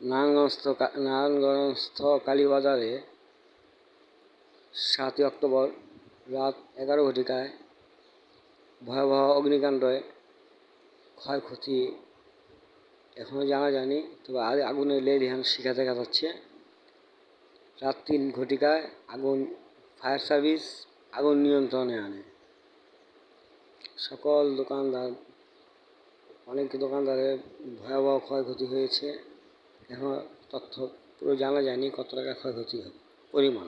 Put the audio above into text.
নারায়ণগঞ্জস্থ নারায়ণগঞ্জস্থ কালীবাজারে সাতই অক্টোবর রাত এগারো ঘটিকায় ভয়াবহ অগ্নিকাণ্ডে ক্ষয়ক্ষতি এখনও জানা যায়নি, তবে আগে আগুনের লেলিহান শিখা দেখা যাচ্ছে। রাত তিন ঘটিকায় আগুন, ফায়ার সার্ভিস আগুন নিয়ন্ত্রণে আনে। সকল দোকানদার, অনেক দোকানদারের ভয়াবহ ক্ষয়ক্ষতি হয়েছে। এখন তথ্য পুরো জানা যায়নি কত টাকা ক্ষয়ক্ষতি হবে পরিমাণ।